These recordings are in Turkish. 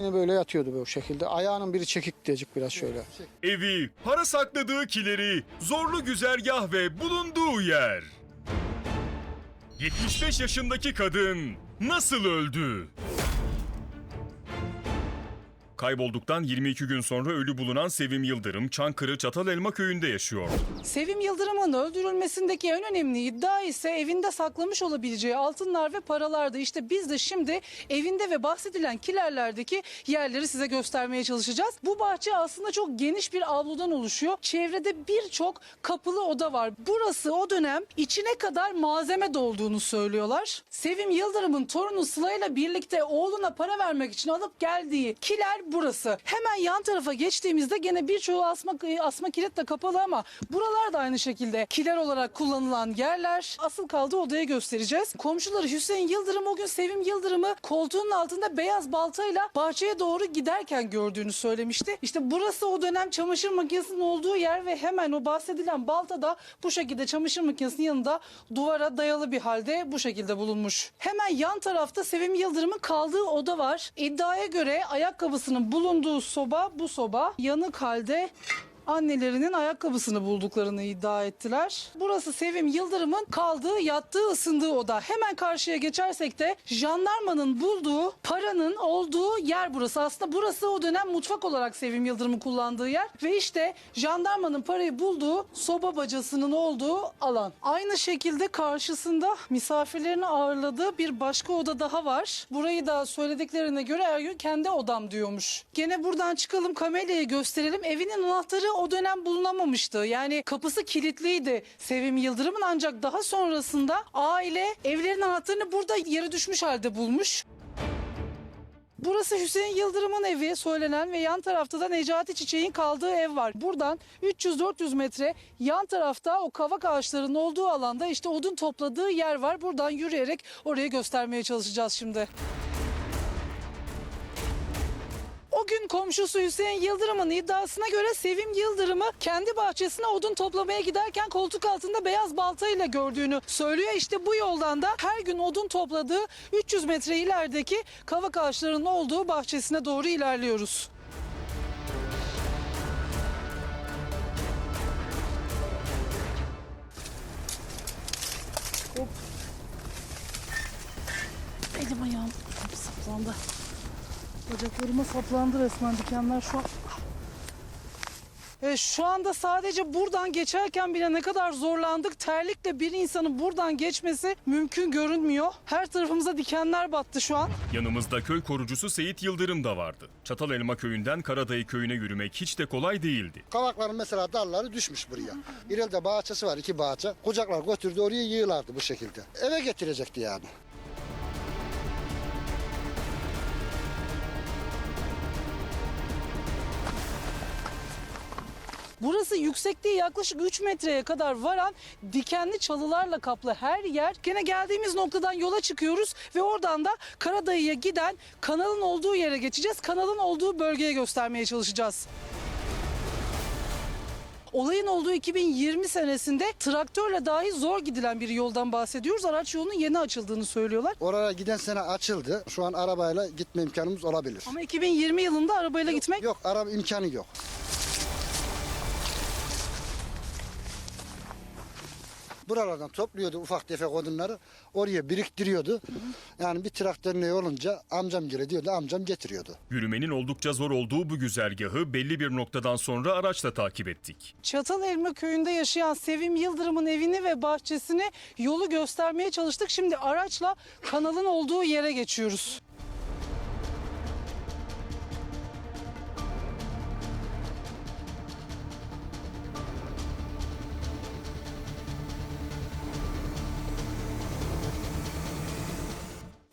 Böyle yatıyordu bu şekilde. Ayağının biri çekik diyecek biraz şöyle. Evi, para sakladığı kileri, zorlu güzergah ve bulunduğu yer. 75 yaşındaki kadın nasıl öldü? Kaybolduktan 22 gün sonra ölü bulunan Sevim Yıldırım, Çankırı Çatalelma köyünde yaşıyor. Sevim Yıldırım'ın öldürülmesindeki en önemli iddia ise evinde saklamış olabileceği altınlar ve paralardı. İşte biz de şimdi evinde ve bahsedilen kilerlerdeki yerleri size göstermeye çalışacağız. Bu bahçe aslında çok geniş bir avludan oluşuyor. Çevrede birçok kapılı oda var. Burası o dönem içine kadar malzeme dolduğunu söylüyorlar. Sevim Yıldırım'ın torunu Sıla ile birlikte oğluna para vermek için alıp geldiği kiler burası. Hemen yan tarafa geçtiğimizde gene birçoğu asma, asma kilitle kapalı ama buralar da aynı şekilde kiler olarak kullanılan yerler. Asıl kaldığı odaya göstereceğiz. Komşuları Hüseyin Yıldırım o gün Sevim Yıldırım'ı koltuğunun altında beyaz baltayla bahçeye doğru giderken gördüğünü söylemişti. İşte burası o dönem çamaşır makinesinin olduğu yer ve hemen o bahsedilen balta da bu şekilde çamaşır makinesinin yanında duvara dayalı bir halde bu şekilde bulunmuş. Hemen yan tarafta Sevim Yıldırım'ın kaldığı oda var. İddiaya göre ayakkabısının bulunduğu soba bu soba. Yanık halde annelerinin ayakkabısını bulduklarını iddia ettiler. Burası Sevim Yıldırım'ın kaldığı, yattığı, ısındığı oda. Hemen karşıya geçersek de jandarmanın bulduğu paranın olduğu yer burası. Aslında burası o dönem mutfak olarak Sevim Yıldırım'ın kullandığı yer. Ve işte jandarmanın parayı bulduğu soba bacasının olduğu alan. Aynı şekilde karşısında misafirlerini ağırladığı bir başka oda daha var. Burayı da söylediklerine göre her gün kendi odam diyormuş. Gene buradan çıkalım kamerayı gösterelim. Evinin anahtarı o dönem bulunamamıştı. Yani kapısı kilitliydi Sevim Yıldırım'ın ancak daha sonrasında aile evlerin anahtarını burada yere düşmüş halde bulmuş. Burası Hüseyin Yıldırım'ın evi söylenen ve yan tarafta da Necati Çiçek'in kaldığı ev var. Buradan 300-400 metre yan tarafta o kavak ağaçlarının olduğu alanda işte odun topladığı yer var. Buradan yürüyerek oraya göstermeye çalışacağız şimdi. O gün komşusu Hüseyin Yıldırım'ın iddiasına göre Sevim Yıldırım'ı kendi bahçesine odun toplamaya giderken koltuk altında beyaz baltayla gördüğünü söylüyor. İşte bu yoldan da her gün odun topladığı 300 metre ilerideki kavak ağaçlarının olduğu bahçesine doğru ilerliyoruz. Hop. Elim ayağım saplandı. Bacaklarıma saplandı resmen dikenler şu an. Evet, şu anda sadece buradan geçerken bile ne kadar zorlandık. Terlikle bir insanın buradan geçmesi mümkün görünmüyor. Her tarafımıza dikenler battı şu an. Yanımızda köy korucusu Seyit Yıldırım da vardı. Çatalelma köyünden Karadayı köyüne yürümek hiç de kolay değildi. Kavakların mesela dalları düşmüş buraya. İleride bahçesi var iki bahçe. Kucaklar götürdü oraya yığılardı bu şekilde. Eve getirecekti yani. Burası yüksekliği yaklaşık 3 metreye kadar varan dikenli çalılarla kaplı her yer. Gene geldiğimiz noktadan yola çıkıyoruz ve oradan da Karadayı'ya giden kanalın olduğu yere geçeceğiz. Kanalın olduğu bölgeye göstermeye çalışacağız. Olayın olduğu 2020 senesinde traktörle dahi zor gidilen bir yoldan bahsediyoruz. Araç yolunun yeni açıldığını söylüyorlar. Oraya giden sene açıldı. Şu an arabayla gitme imkanımız olabilir. Ama 2020 yılında arabayla gitmek Yok araba imkanı yok. Buralardan topluyordu ufak tefek odunları. Oraya biriktiriyordu. Yani bir traktörüne olunca amcam gele diyordu. Amcam getiriyordu. Yürümenin oldukça zor olduğu bu güzergahı belli bir noktadan sonra araçla takip ettik. Çatalelma köyünde yaşayan Sevim Yıldırım'ın evini ve bahçesini yolu göstermeye çalıştık. Şimdi araçla kanalın olduğu yere geçiyoruz.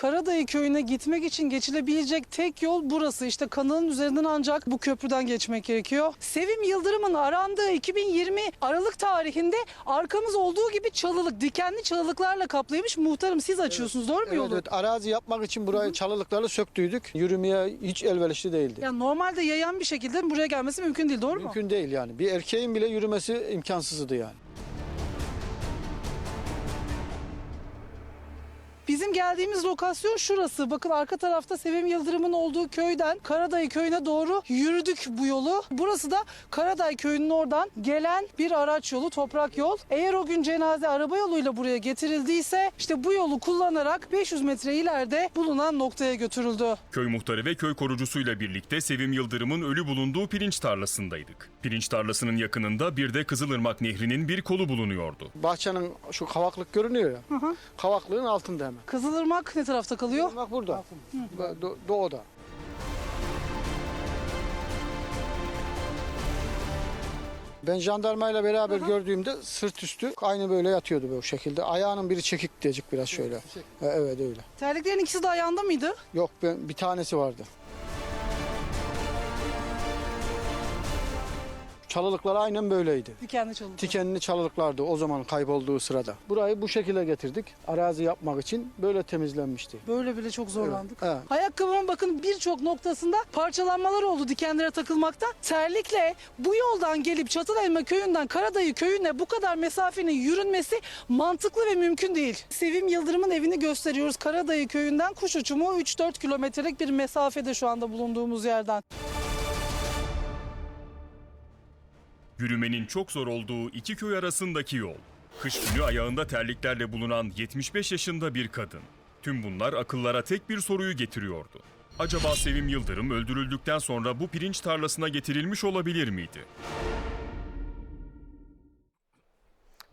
Karadayı köyüne gitmek için geçilebilecek tek yol burası. İşte kanalın üzerinden ancak bu köprüden geçmek gerekiyor. Sevim Yıldırım'ın arandığı 2020 Aralık tarihinde arkamız olduğu gibi çalılık, dikenli çalılıklarla kaplıymış. Muhtarım siz açıyorsunuz doğru mu Evet, yolu? evet, arazi yapmak için burayı çalılıklarla söktüydük. Yürümeye hiç elverişli değildi. Yani normalde yayan bir şekilde buraya gelmesi mümkün değil doğru mu? Mümkün değil yani. Bir erkeğin bile yürümesi imkansızdı yani. Bizim geldiğimiz lokasyon şurası. Bakın arka tarafta Sevim Yıldırım'ın olduğu köyden Karadayı köyüne doğru yürüdük bu yolu. Burası da Karaday köyünün oradan gelen bir araç yolu, toprak yol. Eğer o gün cenaze araba yoluyla buraya getirildiyse işte bu yolu kullanarak 500 metre ileride bulunan noktaya götürüldü. Köy muhtarı ve köy korucusuyla birlikte Sevim Yıldırım'ın ölü bulunduğu pirinç tarlasındaydık. Pirinç tarlasının yakınında bir de Kızılırmak Nehri'nin bir kolu bulunuyordu. Bahçenin şu kavaklık görünüyor ya. Kavaklığın altında hemen. Kızılırmak ne tarafta kalıyor? Bak burada. Do- doğuda. Ben jandarmayla beraber gördüğümde sırt üstü aynı böyle yatıyordu bu şekilde. Ayağının biri çekik diyecek biraz şöyle. E, Evet öyle. Terliklerin ikisi de ayağında mıydı? Yok ben, bir tanesi vardı. Çalılıklar aynen böyleydi. Dikenli çalıntı. Tikenli çalılıklardı o zaman kaybolduğu sırada. Burayı bu şekilde getirdik. Arazi yapmak için böyle temizlenmişti. Böyle bile çok zorlandık. Evet, evet. Ayakkabımın bakın birçok noktasında parçalanmalar oldu dikenlere takılmakta. Terlikle bu yoldan gelip Çatalelma köyünden Karadayı köyüne bu kadar mesafenin yürünmesi mantıklı ve mümkün değil. Sevim Yıldırım'ın evini gösteriyoruz. Karadayı köyünden kuş uçumu 3-4 kilometrelik bir mesafede şu anda bulunduğumuz yerden. Yürümenin çok zor olduğu iki köy arasındaki yol. Kış günü ayağında terliklerle bulunan 75 yaşında bir kadın. Tüm bunlar akıllara tek bir soruyu getiriyordu. Acaba Sevim Yıldırım öldürüldükten sonra bu pirinç tarlasına getirilmiş olabilir miydi?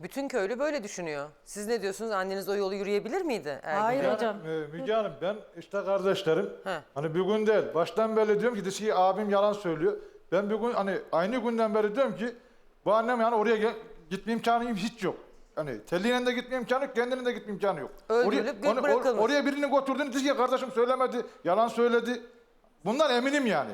Bütün köylü böyle düşünüyor. Siz ne diyorsunuz? Anneniz o yolu yürüyebilir miydi? Ergin Hayır Bey? hocam. E, Müge Hanım ben işte kardeşlerim He. hani bir gün değil baştan beri diyorum ki dişi abim yalan söylüyor. Ben bir gün hani aynı günden beri diyorum ki bu annem yani oraya gel- gitme imkanı hiç yok. Hani telliyle de gitme imkanı yok, kendinin de gitme imkanı yok. Öldürülüp oraya, bırakılmış. oraya birini götürdün, dişi kardeşim söylemedi, yalan söyledi. Bundan eminim yani.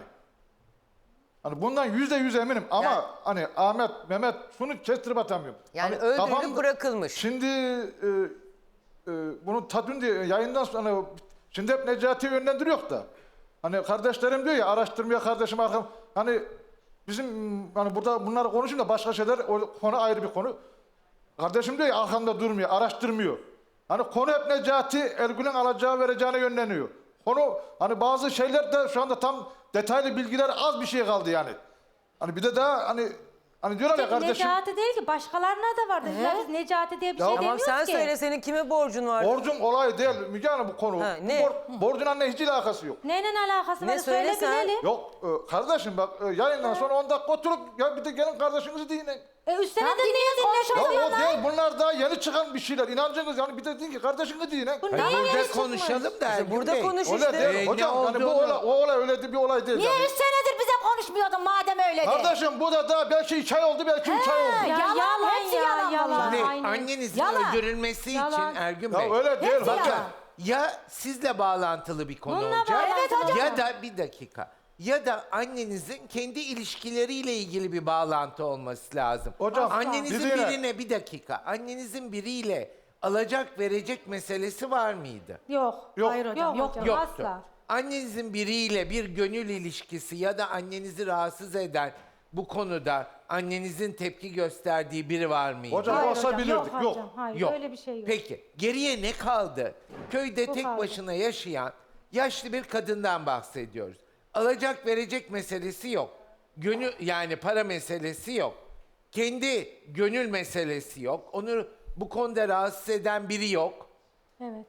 Hani bundan yüzde yüz eminim ama Yani- hani Ahmet, Mehmet şunu kestirip atamıyorum. Yani Hani öldürülüp kafam- bırakılmış. Şimdi e, e, bunu Tadun diye yayından sonra şimdi hep Necati'yi yönlendiriyor da. Hani kardeşlerim diyor ya araştırmaya kardeşim arkam. Hani bizim hani burada bunları konuşun da başka şeyler o konu ayrı bir konu. Kardeşim diyor ya arkamda durmuyor, araştırmıyor. Hani konu hep Necati Ergül'ün alacağı vereceğine yönleniyor. Konu hani bazı şeyler de şu anda tam detaylı bilgiler az bir şey kaldı yani. Hani bir de daha hani hani diyorlar ya kardeşim. Necati değil ki başkalarına da vardı. Ya biz Necati diye bir Ya şey Tamam demiyoruz sen ki. söyle senin kime borcun var? Borcun olay değil Müge Hanım bu konu. Ha, Bu ne? bor- borcun anne hiç alakası yok. Neyle alakası Ne var? Söyle söylesen? bilelim. Yok e, kardeşim bak e, yayından sonra 10 dakika oturup ya bir de gelin kardeşinizi dinleyin. E üstüne de niye dinleşiyorsun o lan? değil bunlar daha yeni çıkan bir şeyler. İnancınız yani bir de deyin ki kardeşini dinleyin. Bu Hayır, neye burada konuşalım da Ergün Burada Bey. konuş Öyle işte. değil Ee, hocam ne yani bu olduğunu- olay, o olay öyle de bir olay değil. Niye yani. üç senedir bize konuşmuyordun madem öyle de? Kardeşim bu da daha belki iki ay oldu belki üç ay oldu. Ya yalan, yalan hepsi ya, yalan, yalan. Şimdi Aynen. annenizin Yalan. öldürülmesi Yalan. için Ergün Bey. Ya öyle değil Hepsi hocam. yalan. Ya sizle bağlantılı bir konu Bununla olacak. bağlantılı. Evet hocam. Ya da bir dakika. Ya da annenizin kendi ilişkileriyle ilgili bir bağlantı olması lazım. Hocam, annenizin bizi birine bir dakika. Annenizin biriyle alacak verecek meselesi var mıydı? Yok. Yok. Hayır hocam. Yok, Yoktu. asla. Annenizin biriyle bir gönül ilişkisi ya da annenizi rahatsız eden bu konuda annenizin tepki gösterdiği biri var mıydı? Hocam Hayır olsa hocam, bilirdik. Yok. hocam, Hayır Yok. öyle bir şey yok. Peki geriye ne kaldı? Köyde Bu tek kaldı. başına yaşayan yaşlı bir kadından bahsediyoruz. Alacak verecek meselesi yok. Gönül yani para meselesi yok. Kendi gönül meselesi yok. Onu bu konuda rahatsız eden biri yok. Evet.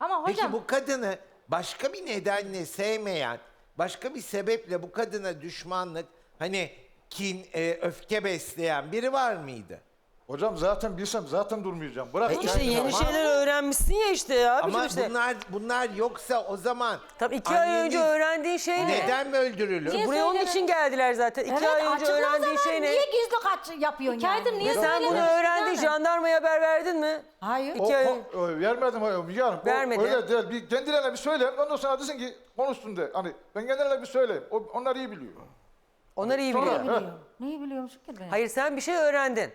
Ama hocam Peki bu kadını başka bir nedenle sevmeyen, başka bir sebeple bu kadına düşmanlık, hani kin, e, öfke besleyen biri var mıydı? Hocam zaten bilsem zaten durmayacağım. Bırak. E. İşte yeni Tamam. şeyler öğrenmişsin ya işte ya. abicim Ama işte. bunlar bunlar yoksa o zaman Tabii iki ay önce öğrendiğin şey ne? neden mi öldürülür? Niye Buraya onun için geldiler zaten. İki Evet, ay önce açıkla o öğrendiğin zaman. şey ne? Niye gizli kaç yapıyorsun İki yani? niye Ve sen bunu söylemiyorsun? öğrendin, jandarmaya haber verdin mi? Hayır. O, İki ay- o- o- vermedim o Müge Hanım. O Vermedi. Öyle değil. Bir kendilerine bir söyleyeyim. Ondan sonra desin ki konuşsun de. Hani ben kendilerine bir söyleyeyim. O, onlar iyi biliyor. Onlar iyi Sonra-. Biliyor. Neyi biliyormuş ki ben? Hayır sen bir şey öğrendin.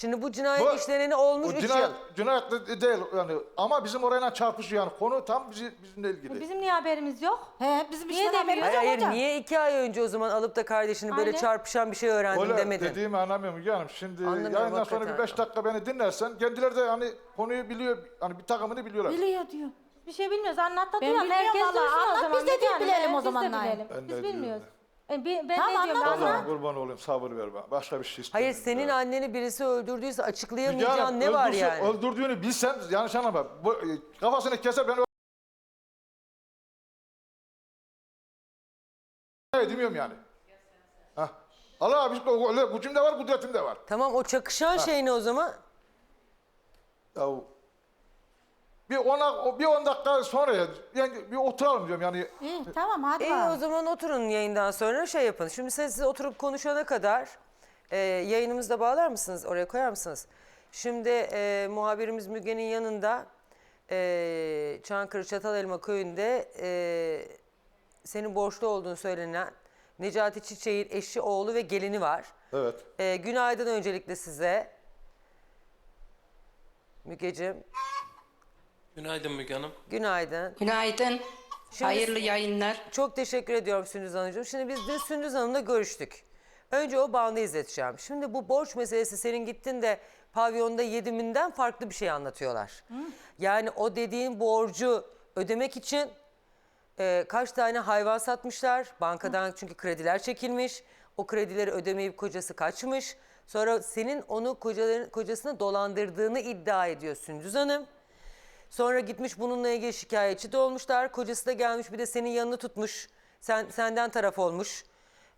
Şimdi bu cinayet Bu- işleneni olmuş Bu 3 cinayet, yıl. cinayet de- değil yani ama bizim orayla çarpışıyor yani konu tam bizi, bizimle ilgili. Bizim niye haberimiz yok? He, bizim bir niye şeyden haberimiz Hayır yok hayır hocam? niye iki ay önce o zaman alıp da kardeşini böyle Aynen. çarpışan bir şey öğrendin Öyle demedin? dediğimi anlamıyorum Müge Hanım. Şimdi Anlamıyorum yayından sonra hakikaten. bir beş dakika beni dinlersen kendileri de hani konuyu biliyor. Hani bir takımını biliyorlar. Biliyor diyor. Hiçbir şey bilmiyoruz. Anlat da Ben duyalım. bilmiyorum Herkes vallahi. duysun o Anlat, zaman. biz de diyelim? bilelim o Biz de bilelim. Ben Biz bilmiyoruz. E, ben Tamam, ne diyorum? Anlat. Allah'ım kurban olayım sabır ver bana. Başka bir şey Hayır istemiyorum. senin ya. anneni birisi öldürdüyse açıklayamayacağın Hanım, ne var yani? Öldürdüğünü bilsen yanlış anlama. Bu, e, kafasını keser ben öyle demiyorum yani. Hah. Allah abi öyle gücüm de var kudretim de var. Tamam o çakışan şey ne o zaman? Ya, bir ona bir on dakika sonra ya, yani bir oturalım diyorum yani. İyi tamam hadi İyi bakalım. o zaman oturun yayından sonra şey yapın. Şimdi siz, siz oturup konuşana kadar e, yayınımızda bağlar mısınız? Oraya koyar mısınız? Şimdi e, muhabirimiz Müge'nin yanında e, Çankırı Çatalelma köyünde e, senin borçlu olduğunu söylenen Necati Çiçek'in eşi, oğlu ve gelini var. Evet. E, günaydın öncelikle size. Mügeciğim, Günaydın Müge Hanım. günaydın. Günaydın. Şimdi- Hayırlı yayınlar. Çok teşekkür ediyorum Sündüz Hanımcığım. Şimdi biz dün Sündüz Hanım'la görüştük. Önce o bandı izleteceğim. Şimdi bu borç meselesi senin gittin de pavyonda yediminden farklı bir şey anlatıyorlar. Yani o dediğin borcu ödemek için e, kaç tane hayvan satmışlar. Bankadan çünkü krediler çekilmiş. O kredileri ödemeyip kocası kaçmış. Sonra senin onu kocaların, kocasına dolandırdığını iddia ediyor Sündüz Hanım. Sonra gitmiş bununla ilgili şikayetçi de olmuşlar. Kocası da gelmiş bir de senin yanını tutmuş. Sen senden taraf olmuş.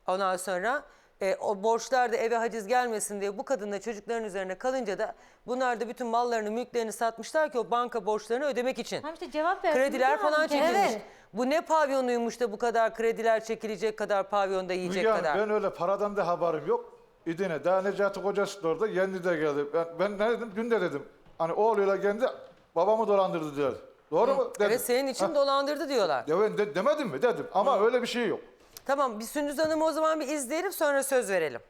Ondan sonra e, o borçlar da eve haciz gelmesin diye bu kadınla çocukların üzerine kalınca da bunlar da bütün mallarını, mülklerini satmışlar ki o banka borçlarını ödemek için. Tamam işte cevap ver. Krediler Müge falan Hanım, çekilmiş. evet. Bu ne pavyonuymuş da bu kadar krediler çekilecek kadar pavyonda yiyecek Müge Hanım, kadar. ben öyle paradan da haberim yok. İdine daha Necati kocası da orada yendi de geldi. Ben, ben ne dedim? Dün de dedim. Hani oğluyla kendi babamı dolandırdı dedi. Doğru mu? Dedim. Evet senin için Ha, dolandırdı diyorlar. Ya ben de, demedim mi? Dedim. Ama öyle bir şey yok. Tamam bir Sündüz Hanım'ı o zaman bir izleyelim sonra söz verelim.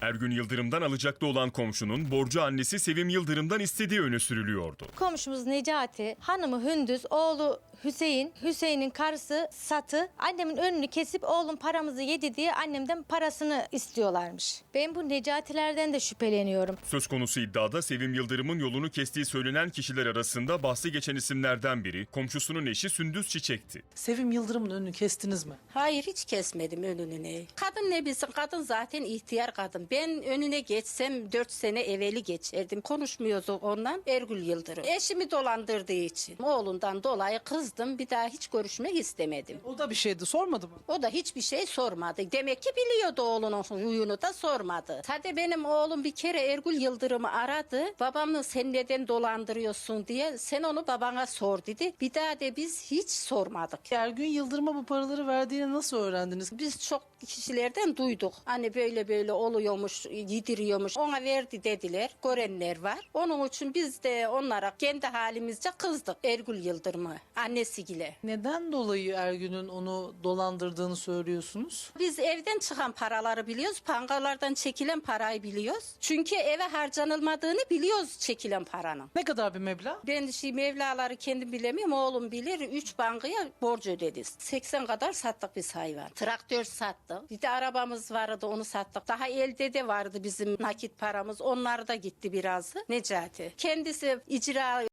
Ergün Yıldırım'dan alacaklı olan komşunun borcu annesi Sevim Yıldırım'dan istediği öne sürülüyordu. Komşumuz Necati, hanımı Hündüz, oğlu Hüseyin, Hüseyin'in karısı Satı annemin önünü kesip oğlum paramızı yedi diye annemden parasını istiyorlarmış. Ben bu Necatilerden de şüpheleniyorum. Söz konusu iddiada Sevim Yıldırım'ın yolunu kestiği söylenen kişiler arasında bahsi geçen isimlerden biri komşusunun eşi Sündüz Çiçek'ti. Sevim Yıldırım'ın önünü kestiniz mi? Hayır hiç kesmedim önünü. Kadın ne bilsin kadın zaten ihtiyar kadın. Ben önüne geçsem dört sene evveli geçerdim. Konuşmuyorduk ondan Ergül Yıldırım. Eşimi dolandırdığı için. Oğlundan dolayı kızdım bir daha hiç görüşmek istemedim. O da bir şeydi sormadı mı? O da hiçbir şey sormadı. Demek ki biliyordu oğlunun huyunu da sormadı. Hadi benim oğlum bir kere Ergül Yıldırım'ı aradı. Babamı sen neden dolandırıyorsun diye. Sen onu babana sor dedi. Bir daha da biz hiç sormadık. Ergün Yıldırım'a bu paraları verdiğini nasıl öğrendiniz? Biz çok kişilerden duyduk. Hani böyle böyle oluyormuş, yediriyormuş. Ona verdi dediler. Görenler var. Onun için biz de onlara kendi halimizce kızdık. Ergül Yıldırım'ı annesiyle. Neden dolayı Ergün'ün onu dolandırdığını söylüyorsunuz? Biz evden çıkan paraları biliyoruz. Pangalardan çekilen parayı biliyoruz. Çünkü eve harcanılmadığını biliyoruz çekilen paranın. Ne kadar bir meblağ? Ben şey mevlaları kendim bilemiyorum. Oğlum bilir. Üç bankaya borç ödedik. 80 kadar sattık biz hayvan. Traktör sattık. Bir de arabamız vardı onu sattık. Daha elde de vardı bizim nakit paramız. Onlar da gitti birazı. Necati. Kendisi icra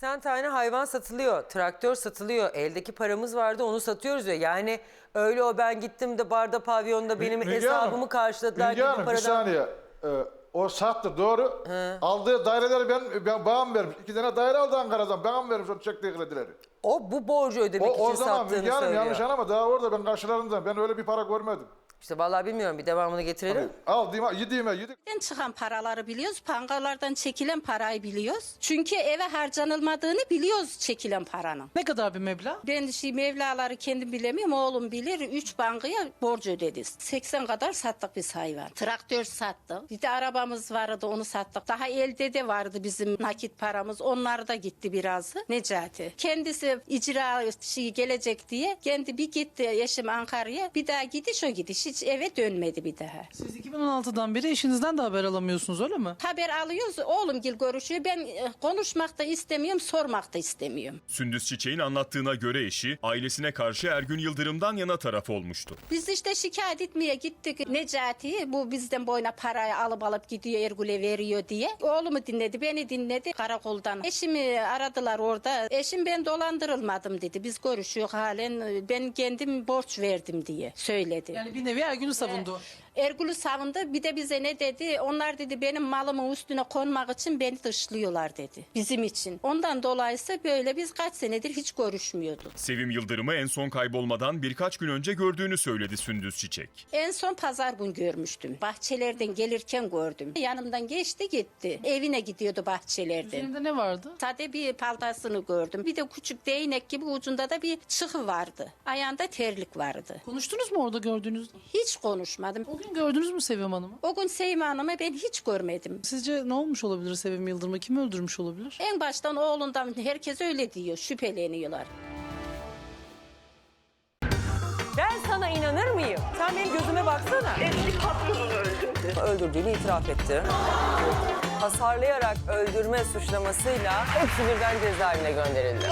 80 tane hayvan satılıyor, traktör satılıyor. Eldeki paramız vardı onu satıyoruz ya. Yani öyle o ben gittim de barda pavyonda benim Müge hesabımı Hanım, karşıladılar Müge gibi Hanım bir paradan. saniye. Ee, o sattı doğru. Aldığı daireleri ben, ben bağım vermiş. İki tane daire aldı Ankara'dan. Bağım vermiş o çektiği kredileri. O bu borcu ödemek O, için o zaman sattığını Müge Hanım söylüyor. yanlış anlama daha orada ben karşılarında ben öyle bir para görmedim. İşte vallahi bilmiyorum bir devamını getirelim. Al diyeyim, yediğime yedik. Çıkan paraları biliyoruz. Pangalardan çekilen parayı biliyoruz. Çünkü eve harcanılmadığını biliyoruz çekilen paranın. Ne kadar bir meblağ? Ben şey mevlaları kendim bilemiyorum. Oğlum bilir. Üç bankaya borç ödedik. 80 kadar sattık biz hayvan. Traktör sattık. Bir de arabamız vardı onu sattık. Daha elde de vardı bizim nakit paramız. Onlar da gitti birazı. Necati. Kendisi icra şey gelecek diye kendi bir gitti eşim Ankara'ya. Bir daha gidiş o gidiş. Hiç eve dönmedi bir daha. Siz 2016'dan beri eşinizden de haber alamıyorsunuz öyle mi? Haber alıyoruz oğlum gil görüşüyor. Ben e, konuşmak da istemiyorum, sormak da istemiyorum. Sündüz Çiçek'in anlattığına göre eşi ailesine karşı Ergün Yıldırım'dan yana taraf olmuştu. Biz işte şikayet etmeye gittik Necati. Bu bizden boyuna parayı alıp alıp gidiyor Ergül'e veriyor diye. Oğlumu dinledi, beni dinledi karakoldan. Eşimi aradılar orada. Eşim ben dolandırılmadım dedi. Biz görüşüyor halen. Ben kendim borç verdim diye söyledi. Yani bir nevi Ergün'ü savundu. Ergül'ü savundu. Bir de bize ne dedi? Onlar dedi benim malımın üstüne konmak için beni dışlıyorlar dedi. Bizim için. Ondan dolayısı böyle biz kaç senedir hiç görüşmüyorduk. Sevim Yıldırım'ı en son kaybolmadan birkaç gün önce gördüğünü söyledi Sündüz Çiçek. En son pazar gün görmüştüm. Bahçelerden gelirken gördüm. Yanımdan geçti gitti. Evine gidiyordu bahçelerden. Üzerinde ne vardı? Sade bir paltasını gördüm. Bir de küçük değnek gibi ucunda da bir çıkı vardı. Ayağında terlik vardı. Konuştunuz mu orada gördüğünüz? Hiç konuşmadım. O gün gördünüz mü Sevim Hanım'ı? O gün Seyma Hanım'ı ben hiç görmedim. Sizce ne olmuş olabilir Sevim Yıldırım'ı? Kim öldürmüş olabilir? En baştan oğlundan herkes öyle diyor. Şüpheleniyorlar. Ben sana inanır mıyım? Sen benim gözüme baksana. Eski patronunu öldürdü. Öldürdüğünü itiraf etti. Hasarlayarak öldürme suçlamasıyla hepsi birden cezaevine gönderildi.